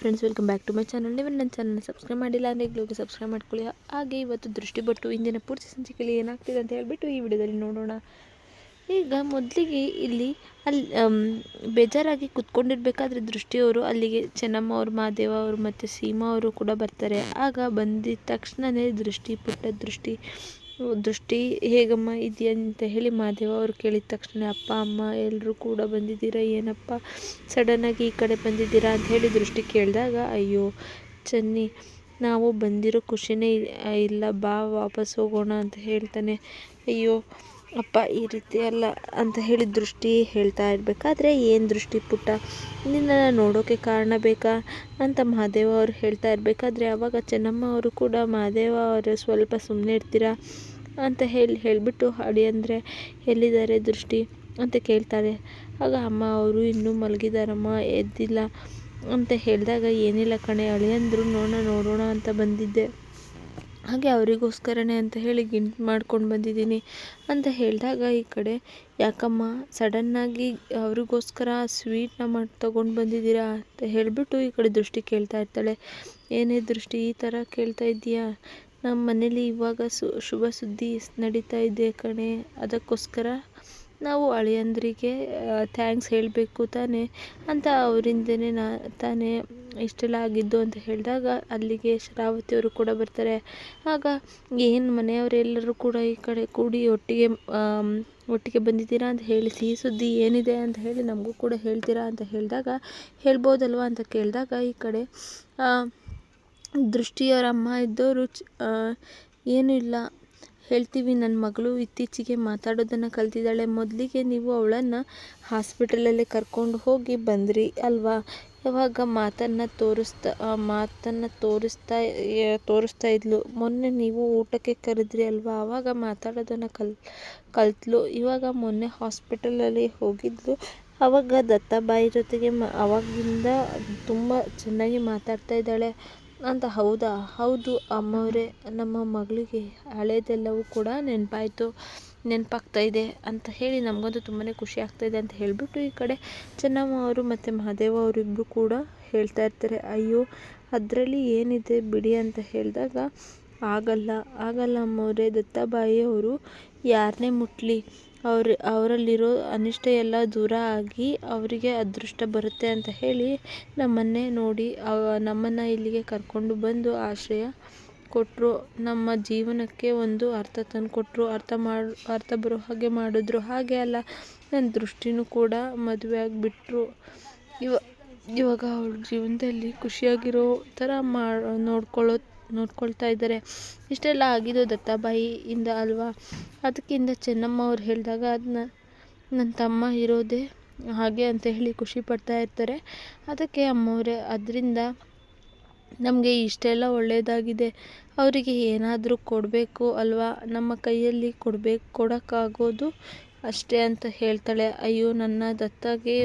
Friends welcome back to my channel ನೀವು ನನ್ನ ಚಾನಲ್ನ ಸಬ್ಸ್ಕ್ರೈಬ್ ಮಾಡಿಲ್ಲ ಅಂದರೆ ಈಗಲೂ ಸಬ್ಸ್ಕ್ರೈಬ್ ಮಾಡ್ಕೊಳ್ಳಿ. ಹಾಗೆ ಇವತ್ತು ದೃಷ್ಟಿ ಬಟ್ಟು ಇಂದಿನ ಪೂರ್ತಿ ಸಂಚಿಕೆಯಲ್ಲಿ ಏನಾಗ್ತಿದೆ ಅಂತ ಹೇಳಿಬಿಟ್ಟು ಈ ವಿಡಿಯೋದಲ್ಲಿ ನೋಡೋಣ. ಈಗ ಮೊದಲಿಗೆ ಇಲ್ಲಿ ಅಲ್ಲಿ ಬೇಜಾರಾಗಿ ಕುತ್ಕೊಂಡಿರ್ಬೇಕಾದ್ರೆ ದೃಷ್ಟಿಯವರು ಅಲ್ಲಿಗೆ ಚೆನ್ನಮ್ಮ ಅವರು ಮಹಾದೇವ ಅವರು ಮತ್ತು ಸೀಮಾ ಅವರು ಕೂಡ ಬರ್ತಾರೆ. ಆಗ ಬಂದಿದ ತಕ್ಷಣವೇ ದೃಷ್ಟಿ ಪುಟ್ಟ ದೃಷ್ಟಿ ದೃಷ್ಟಿ, ಹೇಗಮ್ಮ ಇದೆಯಾ? ಅಂತ ಹೇಳಿ ಮಾದೇವ ಅವರು ಕೇಳಿದ ತಕ್ಷಣ ಅಪ್ಪ, ಅಮ್ಮ ಎಲ್ಲರೂ ಕೂಡ ಬಂದಿದ್ದೀರಾ? ಏನಪ್ಪ ಸಡನ್ನಾಗಿ ಈ ಕಡೆ ಬಂದಿದ್ದೀರಾ? ಅಂತ ಹೇಳಿ ದೃಷ್ಟಿ ಕೇಳಿದಾಗ, ಅಯ್ಯೋ ಚನ್ನಿ, ನಾವು ಬಂದಿರೋ ಖುಷಿನೇ ಇಲ್ಲ, ಬಾ, ವಾಪಸ್ ಹೋಗೋಣ ಅಂತ ಹೇಳ್ತಾನೆ. ಅಯ್ಯೋ, ಅಪ್ಪ, ಈ ರೀತಿ ಅಲ್ಲ, ಅಂತ ಹೇಳಿ ದೃಷ್ಟಿ ಹೇಳ್ತಾ ಇರಬೇಕಾದ್ರೆ ಏನು ದೃಷ್ಟಿ ಪುಟ್ಟ? ನಿನ್ನನ್ನು ನೋಡೋಕ್ಕೆ ಕಾರಣ ಬೇಕಾ? ಅಂತ ಮಹಾದೇವ ಅವರು ಹೇಳ್ತಾ ಇರಬೇಕಾದ್ರೆ ಆವಾಗ ಚೆನ್ನಮ್ಮ ಅವರು ಕೂಡ ಮಹಾದೇವ ಅವರು ಸ್ವಲ್ಪ ಸುಮ್ಮನೆ ಇರ್ತೀರಾ? ಅಂತ ಹೇಳಿ ಹೇಳಿಬಿಟ್ಟು ಅಡಿ ಅಂದರೆ ಎಲ್ಲಿದ್ದಾರೆ ದೃಷ್ಟಿ ಅಂತ ಕೇಳ್ತಾರೆ. ಆಗ ಅಮ್ಮ ಅವರು ಇನ್ನೂ ಮಲಗಿದಾರಮ್ಮ, ಎದ್ದಿಲ್ಲ ಅಂತ ಹೇಳಿದಾಗ, ಏನಿಲ್ಲ ಕಣೆ ಅಳಿಯಂದರು ನೋಡೋಣ ನೋಡೋಣ ಅಂತ ಬಂದಿದ್ದೆ. ಹಾಗೆ ಅವರಿಗೋಸ್ಕರನೇ ಅಂತ ಹೇಳಿ ಗಿಂಟ್ ಮಾಡ್ಕೊಂಡು ಬಂದಿದ್ದೀನಿ ಅಂತ ಹೇಳಿದಾಗ ಈ ಕಡೆ, ಯಾಕಮ್ಮ ಸಡನ್ನಾಗಿ ಅವರಿಗೋಸ್ಕರ ಸ್ವೀಟ್ನ ಮಾಡಿ, ತೊಗೊಂಡು ಬಂದಿದ್ದೀರಾ ಅಂತ ಹೇಳಿಬಿಟ್ಟು ಈ ಕಡೆ ದೃಷ್ಟಿ ಕೇಳ್ತಾ ಇರ್ತಾಳೆ. ಏನೇ ದೃಷ್ಟಿ, ಈ ಥರ ಕೇಳ್ತಾ ಇದ್ದೀಯಾ? ನಮ್ಮ ಮನೇಲಿ ಇವಾಗ ಸು, ಶುಭ ಸುದ್ದಿ ನಡೀತಾ ಇದೆ ಕಣೆ. ಅದಕ್ಕೋಸ್ಕರ ನಾವು ಅಳಿಯಂದ್ರಿಗೆ ಥ್ಯಾಂಕ್ಸ್ ಹೇಳಬೇಕು ತಾನೇ. ಅಂತ ಅವರಿಂದನೇ ನಾ, ತಾನೇ ಇಷ್ಟೆಲ್ಲ ಆಗಿದ್ದು ಅಂತ ಹೇಳಿದಾಗ ಅಲ್ಲಿಗೆ ಶರಾವತಿಯವರು ಕೂಡ ಬರ್ತಾರೆ. ಆಗ ಏನು ಮನೆಯವರೆಲ್ಲರೂ ಕೂಡ ಈ ಕಡೆ ಕೂಡಿ ಒಟ್ಟಿಗೆ ಒಟ್ಟಿಗೆ ಬಂದಿದ್ದೀರಾ ಅಂತ ಹೇಳಿ ಸಿಹಿ ಸುದ್ದಿ ಏನಿದೆ ಅಂತ ಹೇಳಿ ನಮಗೂ ಕೂಡ ಹೇಳ್ತೀರಾ? ಅಂತ ಹೇಳಿದಾಗ, ಹೇಳ್ಬೋದಲ್ವಾ? ಅಂತ ಕೇಳಿದಾಗ ಈ ಕಡೆ ದೃಷ್ಟಿಯವರ ಅಮ್ಮ ಇದ್ದವರು ಏನೂ ಇಲ್ಲ. ಹೇಳ್ತೀವಿ ನನ್ನ ಮಗಳು ಇತ್ತೀಚೆಗೆ ಮಾತಾಡೋದನ್ನು ಕಲ್ತಿದ್ದಾಳೆ. ಮೊದಲಿಗೆ ನೀವು ಅವಳನ್ನು ಹಾಸ್ಪಿಟಲಲ್ಲೇ ಕರ್ಕೊಂಡು ಹೋಗಿ ಬಂದ್ರಿ ಅಲ್ವಾ? ಯಾವಾಗ ಮಾತನ್ನು ತೋರಿಸ್ತಾ ಮಾತನ್ನು ತೋರಿಸ್ತಾ ತೋರಿಸ್ತಾ ಇದ್ಲು. ಮೊನ್ನೆ ನೀವು ಊಟಕ್ಕೆ ಕರೆದ್ರಿ ಅಲ್ವಾ? ಆವಾಗ ಮಾತಾಡೋದನ್ನು ಕಲ್, ಕಲ್ತ್ಲು. ಇವಾಗ ಮೊನ್ನೆ ಹಾಸ್ಪಿಟಲಲ್ಲಿ ಹೋಗಿದ್ಲು. ಆವಾಗ ದತ್ತಾಬಾಯಿ ಜೊತೆಗೆ ಮ ಆವಾಗಿಂದ ತುಂಬ ಚೆನ್ನಾಗಿ ಮಾತಾಡ್ತಾ ಇದ್ದಾಳೆ. ಅಂತ ಹೌದಾ? ಹೌದು ಅಮ್ಮವರೇ, ನಮ್ಮ ಮಗಳಿಗೆ ಹಳೇದೆಲ್ಲವೂ ಕೂಡ ನೆನಪಾಯಿತು, ನೆನಪಾಗ್ತಾ ಇದೆ ಅಂತ ಹೇಳಿ ನಮಗಂತೂ ತುಂಬಾ ಖುಷಿ ಆಗ್ತಾಯಿದೆ ಅಂತ ಹೇಳಿಬಿಟ್ಟು ಈ ಕಡೆ ಚೆನ್ನಮ್ಮ ಅವರು ಮತ್ತು ಮಹಾದೇವ ಅವರಿಬ್ಬರು ಕೂಡ ಹೇಳ್ತಾ ಇರ್ತಾರೆ, ಅಯ್ಯೋ, ಅದರಲ್ಲಿ ಏನಿದೆ ಬಿಡಿ ಅಂತ ಹೇಳಿದಾಗ, ಆಗಲ್ಲ ಆಗಲ್ಲ ಅಮ್ಮವರೇ ದತ್ತಾಬಾಯಿ ಅವರು ಯಾರನ್ನೇ ಮುಟ್ಲಿ ಅವ್ರ, ಅವರಲ್ಲಿರೋ ಅನಿಷ್ಟ ಎಲ್ಲ ದೂರ ಆಗಿ ಅವರಿಗೆ ಅದೃಷ್ಟ ಬರುತ್ತೆ ಅಂತ ಹೇಳಿ ನಮ್ಮನ್ನೇ ನೋಡಿ ನಮ್ಮನ್ನು ಇಲ್ಲಿಗೆ ಕರ್ಕೊಂಡು ಬಂದು ಆಶ್ರಯ ಕೊಟ್ಟರು ನಮ್ಮ ಜೀವನಕ್ಕೆ ಒಂದು ಅರ್ಥ ತಂದುಕೊಟ್ರು ಅರ್ಥ ಮಾಡಿ, ಅರ್ಥ ಬರೋ ಹಾಗೆ ಮಾಡಿದ್ರು. ಹಾಗೆ ಅಲ್ಲ ನನ್ನ ದೃಷ್ಟಿನೂ ಕೂಡ ಮದುವೆ ಆಗಿಬಿಟ್ರು. ಇವ, ಇವಾಗ ಅವ್ಳ ಜೀವನದಲ್ಲಿ ಖುಷಿಯಾಗಿರೋ ಥರ ಮಾ ನೋಡ್ಕೊಳ್ಳೋ ನೋಡ್ಕೊಳ್ತಾ ಇದ್ದಾರೆ. ಇಷ್ಟೆಲ್ಲ ಆಗಿದ್ದು ದತ್ತಾಬಾಯಿಯಿಂದ ಅಲ್ವಾ? ಅದಕ್ಕಿಂತ ಚೆನ್ನಮ್ಮ ಅವ್ರು ಹೇಳಿದಾಗ ಅದನ್ನ ನನ್ನ ತಮ್ಮ ಇರೋದೇ ಹಾಗೆ ಅಂತ ಹೇಳಿ ಖುಷಿ ಪಡ್ತಾ ಇರ್ತಾರೆ. ಅದಕ್ಕೆ ಅಮ್ಮವರೇ, ಅದರಿಂದ ನಮಗೆ ಇಷ್ಟೆಲ್ಲ ಒಳ್ಳೆಯದಾಗಿದೆ ಅವರಿಗೆ ಏನಾದರೂ ಕೊಡಬೇಕು ಅಲ್ವಾ? ನಮ್ಮ ಕೈಯಲ್ಲಿ ಕೊಡಬೇಕು, ಕೊಡೋಕ್ಕಾಗೋದು ಅಷ್ಟೇ ಅಂತ ಹೇಳ್ತಾಳೆ. ಅಯ್ಯೋ, ನನ್ನ ದತ್ತಗೆ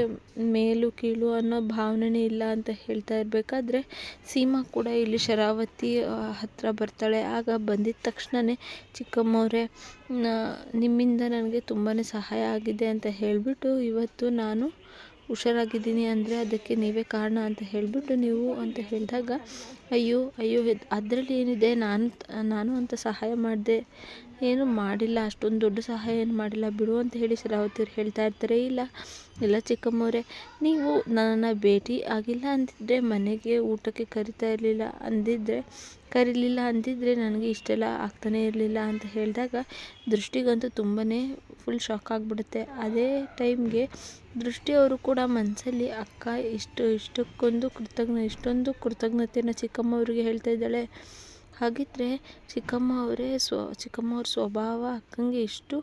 ಮೇಲು ಕೀಳು ಅನ್ನೋ ಭಾವನೆ ಇಲ್ಲ ಅಂತ ಹೇಳ್ತಾ ಇರಬೇಕಾದ್ರೆ ಸೀಮಾ ಕೂಡ ಇಲ್ಲಿ ಶರಾವತಿ ಹತ್ತಿರ ಬರ್ತಾಳೆ. ಆಗ ಬಂದಿದ್ದ ತಕ್ಷಣವೇ ಚಿಕ್ಕಮ್ಮವ್ರೆ ನಿಮ್ಮಿಂದ ನನಗೆ ತುಂಬಾ ಸಹಾಯ ಆಗಿದೆ ಅಂತ ಹೇಳಿಬಿಟ್ಟು ಇವತ್ತು ನಾನು ಹುಷಾರಾಗಿದ್ದೀನಿ ಅಂದರೆ ಅದಕ್ಕೆ ನೀವೇ ಕಾರಣ ಅಂತ ಹೇಳಿಬಿಟ್ಟು ನೀವು ಅಂತ ಹೇಳಿದಾಗ, ಅಯ್ಯೋ ಅಯ್ಯೋ ಅದರಲ್ಲಿ ಏನಿದೆ? ನಾನು ನಾನು ಅಂತ ಸಹಾಯ ಮಾಡಿದೆ. ಏನು ಮಾಡಿಲ್ಲ. ಅಷ್ಟೊಂದು ದೊಡ್ಡ ಸಹಾಯ ಏನು ಮಾಡಿಲ್ಲ. ಬಿಡು ಅಂತ ಹೇಳಿ ಶರಾವತಿಯವ್ರು ಹೇಳ್ತಾ ಇರ್ತಾರೆ. ಇಲ್ಲ ಇಲ್ಲ ಚಿಕ್ಕಮ್ಮವರೇ, ನೀವು ನನ್ನನ್ನು ಭೇಟಿ ಆಗಿಲ್ಲ ಅಂದಿದ್ದರೆ ಮನೆಗೆ ಊಟಕ್ಕೆ ಕರಿತಾ ಇರಲಿಲ್ಲ ಅಂದಿದ್ದರೆ ಕರೀಲಿಲ್ಲ ಅಂದಿದ್ದರೆ ನನಗೆ ಇಷ್ಟೆಲ್ಲ ಆಗ್ತಾನೇ ಇರಲಿಲ್ಲ ಅಂತ ಹೇಳಿದಾಗ, ದೃಷ್ಟಿಗಂತೂ ತುಂಬಾ ಫುಲ್ ಶಾಕ್ ಆಗಿಬಿಡುತ್ತೆ. ಅದೇ ಟೈಮ್ಗೆ ದೃಷ್ಟಿಯವರು ಕೂಡ ಮನಸ್ಸಲ್ಲಿ ಅಕ್ಕ, ಇಷ್ಟು, ಇಷ್ಟಕ್ಕೊಂದು ಕೃತಜ್ಞ, ಇಷ್ಟೊಂದು ಕೃತಜ್ಞತೆಯನ್ನು ಚಿಕ್ಕಮ್ಮ ಅವರಿಗೆ ಹೇಳ್ತಾ ಇದ್ದಾಳೆ. ಹಾಗಿದ್ದರೆ ಚಿಕ್ಕಮ್ಮ ಅವರೇ ಸ್ವ, ಚಿಕ್ಕಮ್ಮ ಅವ್ರ ಸ್ವಭಾವ ಅಕ್ಕಂಗೆ ಇಷ್ಟು,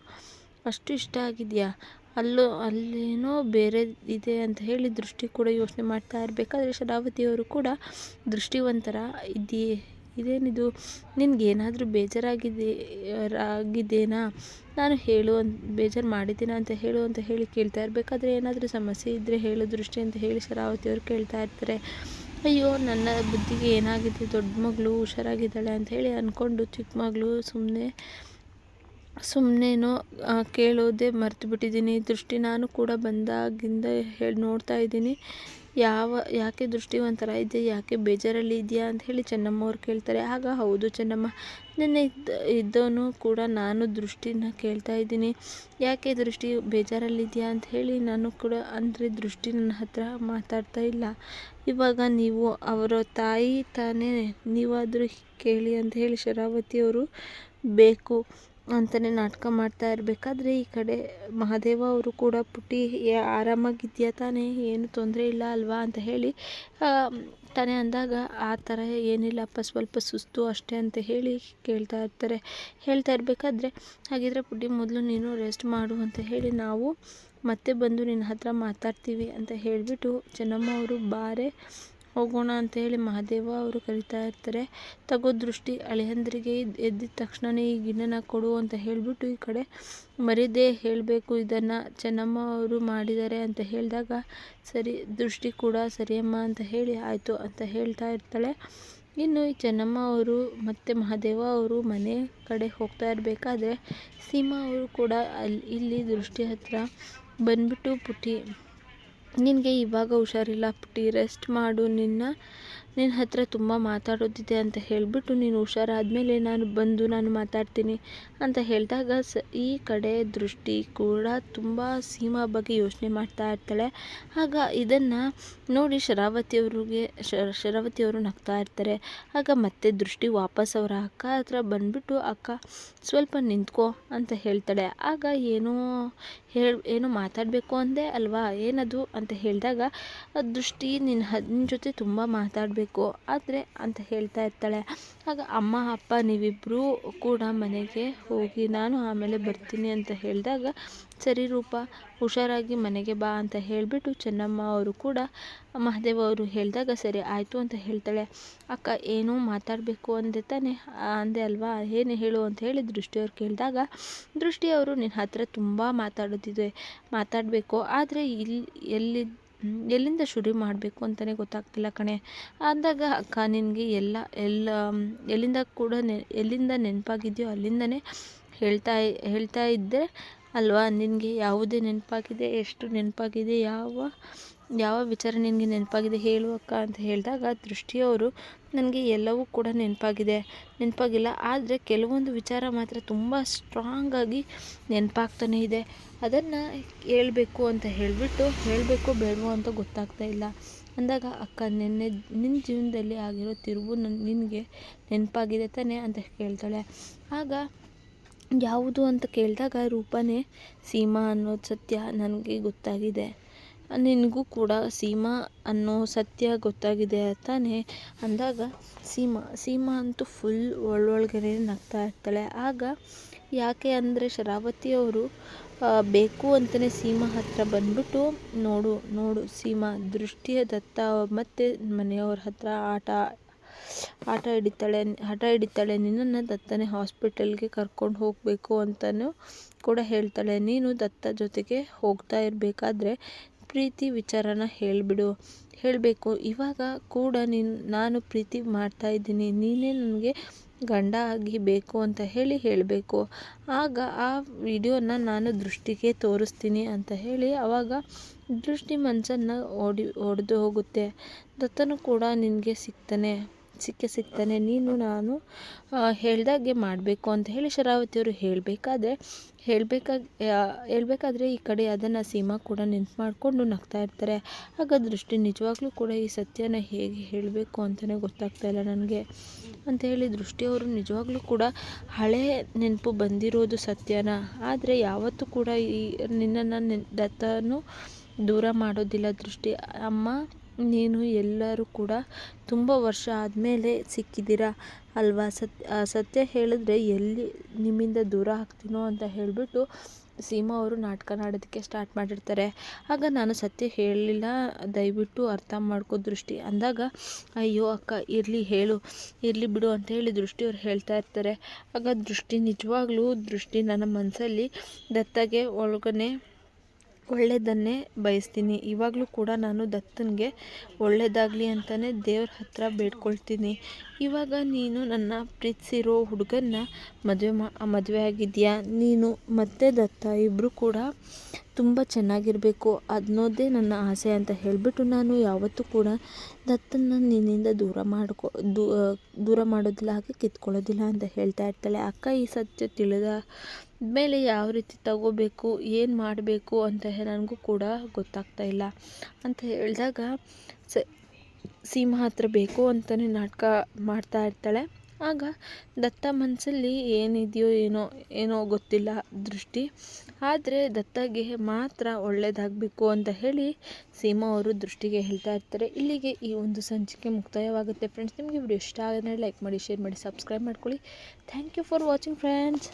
ಅಷ್ಟು ಇಷ್ಟ ಆಗಿದೆಯಾ? ಅಲ್ಲೋ, ಅಲ್ಲೇನೋ ಬೇರೆ ಇದೆ ಅಂತ ಹೇಳಿ ದೃಷ್ಟಿ ಕೂಡ ಯೋಚನೆ ಮಾಡ್ತಾ ಇರಬೇಕಾದ್ರೆ ಶರಾವತಿಯವರು ಕೂಡ ದೃಷ್ಟಿವಂತರ ಇದೆಯೇ? ಇದೇನಿದು? ನಿನಗೇನಾದರೂ ಬೇಜಾರಾಗಿದೆ ಆಗಿದ್ದೇನಾ? ನಾನು ಹೇಳು ಬೇಜಾರು ಮಾಡಿದ್ದೀನಾ ಅಂತ ಹೇಳು ಅಂತ ಹೇಳಿ ಕೇಳ್ತಾ ಇರಬೇಕಾದ್ರೆ ಏನಾದರೂ ಸಮಸ್ಯೆ ಇದ್ದರೆ ಹೇಳು ದೃಷ್ಟಿ ಅಂತ ಹೇಳಿ ಸರಾವತಿಯವರು ಕೇಳ್ತಾ ಇರ್ತಾರೆ. ಅಯ್ಯೋ, ನನ್ನ ಬುದ್ಧಿಗೆ ಏನಾಗಿದೆ? ದೊಡ್ಡ ಮಗಳು ಹುಷಾರಾಗಿದ್ದಾಳೆ ಅಂತ ಹೇಳಿ ಅಂದ್ಕೊಂಡು ಚಿಕ್ಕ ಮಗಳು ಸುಮ್ಮನೆ ಸುಮ್ಮನೇನೋ ಕೇಳೋದೇ ಮರ್ತು ಬಿಟ್ಟಿದ್ದೀನಿ. ದೃಷ್ಟಿ ನಾನು ಕೂಡ ಬಂದಾಗಿಂದ ಹೇಳಿ ನೋಡ್ತಾ ಇದ್ದೀನಿ. ಯಾವ, ಯಾಕೆ ದೃಷ್ಟಿವಂತರ ಇದೆ ಯಾಕೆ ಬೇಜಾರಲ್ಲಿ ಇದೆಯಾ ಅಂತ ಹೇಳಿ ಚೆನ್ನಮ್ಮ ಅವ್ರು ಕೇಳ್ತಾರೆ. ಆಗ ಹೌದು ಚೆನ್ನಮ್ಮ, ನನ್ನ ಇದ್ದ, ಇದ್ದವನು ಕೂಡ ನಾನು ದೃಷ್ಟಿನ ಕೇಳ್ತಾ ಇದ್ದೀನಿ. ಯಾಕೆ ದೃಷ್ಟಿ ಬೇಜಾರಲ್ಲಿದೆಯಾ ಅಂತ ಹೇಳಿ ನಾನು ಕೂಡ ಅಂದರೆ ದೃಷ್ಟಿ ನನ್ನ ಹತ್ರ ಮಾತಾಡ್ತಾ ಇಲ್ಲ. ಇವಾಗ ನೀವು ಅವರ ತಾಯಿ ತಾನೇ, ನೀವಾದರೂ ಕೇಳಿ ಅಂತ ಹೇಳಿ ಶರಾವತಿ ಅವರು ಬೇಕು. ಅಂತಲೇ ನಾಟಕ ಮಾಡ್ತಾ ಇರಬೇಕಾದ್ರೆ ಈ ಕಡೆ ಮಹಾದೇವ ಅವರು ಕೂಡ ಪುಟ್ಟಿ ಆರಾಮಾಗಿದೆಯಾ ತಾನೇ? ಏನು ತೊಂದರೆ ಇಲ್ಲ ಅಲ್ವಾ ಅಂತ ಹೇಳಿ ತಾನೇ ಅಂದಾಗ ಆ ಥರ ಏನಿಲ್ಲಪ್ಪ ಸ್ವಲ್ಪ ಸುಸ್ತು ಅಷ್ಟೇ ಅಂತ ಹೇಳಿ ಕೇಳ್ತಾ ಇರ್ತಾರೆ. ಹೇಳ್ತಾ ಇರಬೇಕಾದ್ರೆ, ಹಾಗಿದ್ರೆ ಪುಟ್ಟಿ ಮೊದಲು ನೀನು ರೆಸ್ಟ್ ಮಾಡು ಅಂತ ಹೇಳಿ ನಾವು ಮತ್ತೆ ಬಂದು ನಿನ್ನ ಹತ್ರ ಮಾತಾಡ್ತೀವಿ ಅಂತ ಹೇಳಿಬಿಟ್ಟು ಚೆನ್ನಮ್ಮ ಅವರು ಬಾರೆ ಹೋಗೋಣ ಅಂತ ಹೇಳಿ ಮಹಾದೇವ ಅವರು ಕರಿತಾ ಇರ್ತಾರೆ. ತಗೋ ದೃಷ್ಟಿ ಅಳಿಯಂದ್ರಿಗೆ ಎದ್ದಿದ ತಕ್ಷಣನೇ ಈ ಗಿಣ್ಣನ ಕೊಡು ಅಂತ ಹೇಳಿಬಿಟ್ಟು ಈ ಕಡೆ ಮರಿದೆ ಹೇಳಬೇಕು, ಇದನ್ನು ಚೆನ್ನಮ್ಮ ಅವರು ಮಾಡಿದ್ದಾರೆ ಅಂತ ಹೇಳಿದಾಗ, ಸರಿ, ದೃಷ್ಟಿ ಕೂಡ ಸರಿಯಮ್ಮ ಅಂತ ಹೇಳಿ ಆಯಿತು ಅಂತ ಹೇಳ್ತಾ ಇರ್ತಾಳೆ. ಇನ್ನು ಈ ಚೆನ್ನಮ್ಮ ಅವರು ಮತ್ತು ಮಹಾದೇವ ಅವರು ಮನೆ ಕಡೆ ಹೋಗ್ತಾ ಇರಬೇಕಾದ್ರೆ, ಸೀಮಾ ಅವರು ಕೂಡ ಅಲ್ಲಿ ಇಲ್ಲಿ ದೃಷ್ಟಿ ಹತ್ತಿರ ಬಂದುಬಿಟ್ಟು ಪುಟ್ಟಿ ನಿನಗೆ ಇವಾಗ ಹುಷಾರಿಲ್ಲ ಪುಟ್ಟಿ ರೆಸ್ಟ್ ಮಾಡು, ನಿನ್ನ ನಿನ್ನ ಹತ್ತಿರ ತುಂಬ ಮಾತಾಡೋದಿದೆ ಅಂತ ಹೇಳಿಬಿಟ್ಟು ನೀನು ಹುಷಾರಾದಮೇಲೆ ನಾನು ಬಂದು ನಾನು ಮಾತಾಡ್ತೀನಿ ಅಂತ ಹೇಳಿದಾಗ ಸ, ಈ ಕಡೆ ದೃಷ್ಟಿ ಕೂಡ ತುಂಬ ಸೀಮಾ ಬಗ್ಗೆ ಯೋಚನೆ ಮಾಡ್ತಾ ಇರ್ತಾಳೆ. ಆಗ ಇದನ್ನು ನೋಡಿ ಶರಾವತಿಯವ್ರಿಗೆ ಶರಾವತಿಯವರು ನಗ್ತಾ ಇರ್ತಾರೆ. ಆಗ ಮತ್ತೆ ದೃಷ್ಟಿ ವಾಪಸ್ ಅವರ ಅಕ್ಕ ಹತ್ರ ಬಂದುಬಿಟ್ಟು, ಅಕ್ಕ, ಸ್ವಲ್ಪ ನಿಂತ್ಕೋ ಅಂತ ಹೇಳ್ತಾಳೆ. ಆಗ ಏನೋ ಹೇಳಿ, ಏನು ಮಾತಾಡಬೇಕು ಅಂದೆ ಅಲ್ವಾ? ಏನದು? ಅಂತ ಹೇಳಿದಾಗ ದೃಷ್ಟಿ ನಿನ್ನ ನಿನ್ನ ಜೊತೆ ತುಂಬ ಮಾತಾಡಬೇಕು, ಆದರೆ ಅಂತ ಹೇಳ್ತಾ ಇರ್ತಾಳೆ. ಆಗ ಅಮ್ಮ, ಅಪ್ಪ ನೀವಿಬ್ಬರೂ ಕೂಡ ಮನೆಗೆ ಹೋಗಿ ನಾನು ಆಮೇಲೆ ಬರ್ತೀನಿ ಅಂತ ಹೇಳಿದಾಗ ಸರಿ ರೂಪ, ಹುಷಾರಾಗಿ ಮನೆಗೆ ಬಾ ಅಂತ ಹೇಳಿಬಿಟ್ಟು ಚೆನ್ನಮ್ಮ ಅವರು ಕೂಡ ಮಹಾದೇವ ಅವರು ಹೇಳಿದಾಗ ಸರಿ ಆಯಿತು ಅಂತ ಹೇಳ್ತಾಳೆ. ಅಕ್ಕ, ಏನೂ ಮಾತಾಡಬೇಕು ಅಂದೆ ತಾನೆ, ಅಂದೆ ಅಲ್ವಾ? ಏನು ಹೇಳು ಅಂತ ಹೇಳಿ ದೃಷ್ಟಿಯವ್ರು ಕೇಳಿದಾಗ ದೃಷ್ಟಿಯವರು ನಿನ್ನ ಹತ್ರ ತುಂಬ ಮಾತಾಡೋದಿದೆ, ಮಾತಾಡಬೇಕು, ಆದರೆ ಇಲ್ಲಿ ಎಲ್ಲಿ, ಎಲ್ಲಿಂದ ಶುರು ಮಾಡಬೇಕು ಅಂತಲೇ ಗೊತ್ತಾಗ್ತಿಲ್ಲ ಕಣೆ. ಅಂದಾಗ ಅಕ್ಕ, ನಿನಗೆ ಎಲ್ಲ ಎಲ್ಲ, ಎಲ್ಲಿಂದ ಕೂಡ ಎಲ್ಲಿಂದ ನೆನಪಾಗಿದೆಯೋ ಅಲ್ಲಿಂದನೇ ಹೇಳ್ತಾ ಹೇಳ್ತಾ ಇದ್ದೆ. ಅಲ್ವಾ? ನಿನಗೆ ಯಾವುದೇ ನೆನಪಾಗಿದೆ? ಎಷ್ಟು ನೆನಪಾಗಿದೆ? ಯಾವ ಯಾವ ವಿಚಾರ ನಿನಗೆ ನೆನಪಾಗಿದೆ ಹೇಳು ಅಕ್ಕ ಅಂತ ಹೇಳಿದಾಗ ದೃಷ್ಟಿಯವರು ನನಗೆ ಎಲ್ಲವೂ ಕೂಡ ನೆನಪಾಗಿದೆ. ನೆನಪಾಗಿಲ್ಲ, ಆದರೆ ಕೆಲವೊಂದು ವಿಚಾರ ಮಾತ್ರ ತುಂಬ ಸ್ಟ್ರಾಂಗಾಗಿ ನೆನಪಾಗ್ತಾನೆ ಇದೆ. ಅದನ್ನು ಹೇಳಬೇಕು ಅಂತ ಹೇಳಿಬಿಟ್ಟು ಹೇಳಬೇಕು ಬೇಡವೋ ಅಂತ ಗೊತ್ತಾಗ್ತಾ ಇಲ್ಲ. ಅಂದಾಗ, ಅಕ್ಕ, ನಿನ್ನೆ ನಿನ್ನ ಜೀವನದಲ್ಲಿ ಆಗಿರೋ ತಿರುವು ನನ್ನ ನಿನಗೆ ನೆನಪಾಗಿದೆ ತಾನೇ? ಅಂತ ಕೇಳ್ತಾಳೆ ಆಗ ಯಾವುದು ಅಂತ ಕೇಳಿದಾಗ ರೂಪನೇ ಸೀಮಾ ಅನ್ನೋದು ಸತ್ಯ ನನಗೆ ಗೊತ್ತಾಗಿದೆ. ನಿನಗೂ ಕೂಡ ಸೀಮಾ ಅನ್ನೋ ಸತ್ಯ ಗೊತ್ತಾಗಿದೆ ತಾನೇ ಅಂದಾಗ ಸೀಮಾ ಸೀಮಾ ಅಂತೂ ಫುಲ್ ಒಳ್ಳೊಳಗನೆ ನಗ್ತಾ ಇರ್ತಾಳೆ. ಆಗ ಯಾಕೆ ಅಂದರೆ ಶರಾವತಿಯವರು ಬೇಕು ಅಂತಲೇ ಸೀಮಾ ಹತ್ರ ಬಂದ್ಬಿಟ್ಟು ನೋಡು ನೋಡು ಸೀಮಾ ದೃಷ್ಟಿಯ ದತ್ತ ಮತ್ತು ಮನೆಯವ್ರ ಹತ್ರ ಆಟ ಆಟ ಹಿಡಿತಾಳೆ, ಹಠ ಹಿಡಿತಾಳೆ, ನಿನ್ನನ್ನು ದತ್ತನೇ ಹಾಸ್ಪಿಟಲ್ಗೆ ಕರ್ಕೊಂಡು ಹೋಗಬೇಕು ಅಂತಲೂ ಕೂಡ ಹೇಳ್ತಾಳೆ. ನೀನು ದತ್ತ ಜೊತೆಗೆ ಹೋಗ್ತಾ ಇರಬೇಕಾದ್ರೆ ಪ್ರೀತಿ ವಿಚಾರನ ಹೇಳಿಬಿಡು. ಹೇಳಬೇಕು, ಇವಾಗ ಕೂಡ ನೀನು, ನಾನು ಪ್ರೀತಿ ಮಾಡ್ತಾ ಇದ್ದೀನಿ, ನೀನೇ ನನಗೆ ಗಂಡ ಆಗಿ ಬೇಕು ಅಂತ ಹೇಳಿ ಹೇಳಬೇಕು. ಆಗ ಆ ವಿಡಿಯೋನ ನಾನು ದೃಷ್ಟಿಗೆ ತೋರಿಸ್ತೀನಿ ಅಂತ ಹೇಳಿ ಆವಾಗ ದೃಷ್ಟಿ ಮನಸ್ಸನ್ನು ಓಡಿ, ಒಡೆದು ಹೋಗುತ್ತೆ. ದತ್ತನು ಕೂಡ ನಿನಗೆ ಸಿಗ್ತಾನೆ. ಸಿಕ್ಕೇ ಸಿಗ್ತಾನೆ, ನೀನು ನಾನು ಹೇಳ್ದಾಗೆ ಮಾಡಬೇಕು ಅಂತ ಹೇಳಿ ಶರಾವತಿಯವರು ಹೇಳಬೇಕಾದ್ರೆ, ಹೇಳಬೇಕಾಗಿ ಹೇಳಬೇಕಾದ್ರೆ ಈ ಕಡೆ ಅದನ್ನು ಸೀಮಾ ಕೂಡ ನೆನ್ಪು ಮಾಡಿಕೊಂಡು ನಗ್ತಾ ಇರ್ತಾರೆ. ಆಗ ದೃಷ್ಟಿ ನಿಜವಾಗ್ಲೂ ಕೂಡ ಈ ಸತ್ಯನ ಹೇಗೆ ಹೇಳಬೇಕು ಅಂತಲೇ ಗೊತ್ತಾಗ್ತಾ ಇಲ್ಲ ನನಗೆ. ಅಂತ ಹೇಳಿ ದೃಷ್ಟಿಯವರು ನಿಜವಾಗ್ಲೂ ಕೂಡ ಹಳೆ ನೆನಪು ಬಂದಿರೋದು ಸತ್ಯನ. ಆದರೆ ಯಾವತ್ತೂ ಕೂಡ ಈ ನಿನ್ನನ್ನು ನೆನ್ ದತ್ತನು ದೂರ ಮಾಡೋದಿಲ್ಲ ದೃಷ್ಟಿ. ಅಮ್ಮ ನೀನು ಎಲ್ಲರೂ ಕೂಡ ತುಂಬ ವರ್ಷ ಆದಮೇಲೆ ಸಿಕ್ಕಿದ್ದೀರಾ ಅಲ್ವಾ? ಸತ್ಯ ಸತ್ಯ ಹೇಳಿದ್ರೆ ಎಲ್ಲಿ ನಿಮ್ಮಿಂದ ದೂರ ಆಗ್ತೀನೋ ಅಂತ ಹೇಳಿಬಿಟ್ಟು ಸೀಮಾ ಅವರು ನಾಟಕ ಆಡೋದಕ್ಕೆ ಸ್ಟಾರ್ಟ್ ಮಾಡಿರ್ತಾರೆ. ಆಗ ನಾನು ಸತ್ಯ ಹೇಳಲಿಲ್ಲ ದಯವಿಟ್ಟು ಅರ್ಥ ಮಾಡ್ಕೋ ದೃಷ್ಟಿ. ಅಂದಾಗ, ಅಯ್ಯೋ ಅಕ್ಕ, ಇರಲಿ ಹೇಳು, ಇರಲಿ ಬಿಡು ಅಂತ ಹೇಳಿ ದೃಷ್ಟಿಯವರು ಹೇಳ್ತಾ ಇರ್ತಾರೆ. ಆಗ ದೃಷ್ಟಿ ನಿಜವಾಗ್ಲೂ ದೃಷ್ಟಿ ನನ್ನ ಮನಸ್ಸಲ್ಲಿ ದತ್ತಗೆ ಒಳಗನೆ ಒಳ್ಳೆಯದನ್ನೇ ಬಯಸ್ತೀನಿ. ಇವಾಗಲೂ ಕೂಡ ನಾನು ದತ್ತನಿಗೆ ಒಳ್ಳೆಯದಾಗಲಿ ಅಂತಲೇ ದೇವ್ರ ಹತ್ರ ಬೇಡ್ಕೊಳ್ತೀನಿ. ಇವಾಗ ನೀನು ನನ್ನ ಪ್ರೀತಿಸಿರೋ ಹುಡುಗನ್ನ ಮದುವೆ ಮಾ, ಮದುವೆ ಆಗಿದೆಯಾ? ನೀನು ಮತ್ತು ದತ್ತ ಇಬ್ಬರು ಕೂಡ ತುಂಬ ಚೆನ್ನಾಗಿರಬೇಕು ಅನ್ನೋದೇ ನನ್ನ ಆಸೆ ಅಂತ ಹೇಳಿಬಿಟ್ಟು ನಾನು ಯಾವತ್ತೂ ಕೂಡ ದತ್ತನ ನಿನ್ನಿಂದ ದೂರ ಮಾಡ್ಕೊ ದೂರ ಮಾಡೋದಿಲ್ಲ, ಹಾಗೆ ಕಿತ್ಕೊಳ್ಳೋದಿಲ್ಲ ಅಂತ ಹೇಳ್ತಾ ಇರ್ತಾಳೆ. ಅಕ್ಕ, ಈ ಸತ್ಯ ತಿಳಿದ ಮೇಲೆ ಯಾವ ರೀತಿ ತಗೋಬೇಕು, ಏನು ಮಾಡಬೇಕು ಅಂತ ನನಗೂ ಕೂಡ ಗೊತ್ತಾಗ್ತಾ ಇಲ್ಲ. ಅಂತ ಹೇಳಿದಾಗ ಸ, ಸೀಮಾ ಹತ್ರ ಬೇಕು ಅಂತಲೇ ನಾಟಕ ಮಾಡ್ತಾ ಇರ್ತಾಳೆ. ಆಗ ದತ್ತ ಮನಸ್ಸಲ್ಲಿ ಏನಿದೆಯೋ ಏನೋ ಏನೋ ಗೊತ್ತಿಲ್ಲ ದೃಷ್ಟಿ. ಆದರೆ ದತ್ತಗೆ ಮಾತ್ರ ಒಳ್ಳೆಯದಾಗಬೇಕು ಅಂತ ಹೇಳಿ ಸೀಮಾ ಅವರು ದೃಷ್ಟಿಗೆ ಹೇಳ್ತಾ ಇರ್ತಾರೆ. ಇಲ್ಲಿಗೆ ಈ ಒಂದು ಸಂಚಿಕೆ ಮುಕ್ತಾಯವಾಗುತ್ತೆ. ಫ್ರೆಂಡ್ಸ್, ನಿಮಗೆ ವಿಡಿಯೋ ಇಷ್ಟ ಆದರೆ ಲೈಕ್ ಮಾಡಿ, ಶೇರ್ ಮಾಡಿ, ಸಬ್ಸ್ಕ್ರೈಬ್ ಮಾಡ್ಕೊಳ್ಳಿ. Thank you for watching friends.